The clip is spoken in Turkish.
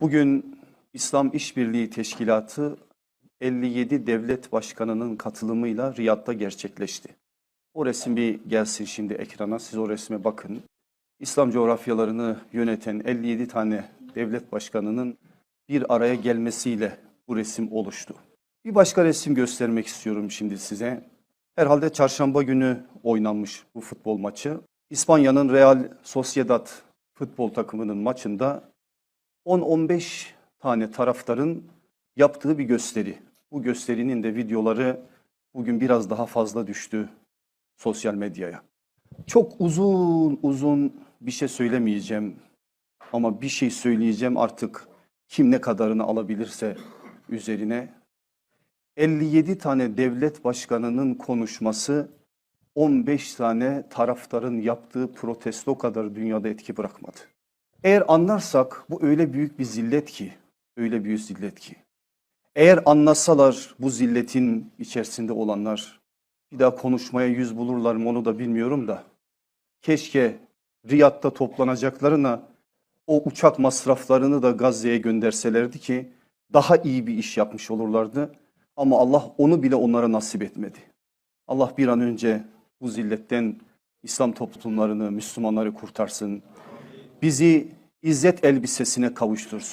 Bugün İslam İşbirliği Teşkilatı 57 devlet başkanının katılımıyla Riyad'da gerçekleşti. O resim bir gelsin şimdi ekrana. Siz o resme bakın. İslam coğrafyalarını yöneten 57 tane devlet başkanının bir araya gelmesiyle bu resim oluştu. Bir başka resim göstermek istiyorum şimdi size. Herhalde çarşamba günü oynanmış bu futbol maçı. İspanya'nın Real Sociedad futbol takımının maçında 10-15 tane taraftarın yaptığı bir gösteri. Bu gösterinin de videoları bugün biraz daha fazla düştü sosyal medyaya. Çok uzun uzun bir şey söylemeyeceğim ama bir şey söyleyeceğim artık kim ne kadarını alabilirse üzerine. 57 tane devlet başkanının konuşması 15 tane taraftarın yaptığı protesto kadar dünyada etki bırakmadı. Eğer anlarsak bu öyle büyük bir zillet ki, öyle büyük zillet ki. Eğer anlasalar bu zilletin içerisinde olanlar bir daha konuşmaya yüz bulurlar mı onu da bilmiyorum da. Keşke Riyad'da toplanacaklarına o uçak masraflarını da Gazze'ye gönderselerdi ki daha iyi bir iş yapmış olurlardı. Ama Allah onu bile onlara nasip etmedi. Allah bir an önce bu zilletten İslam toplumlarını, Müslümanları kurtarsın. Bizi izzet elbisesine kavuştursun.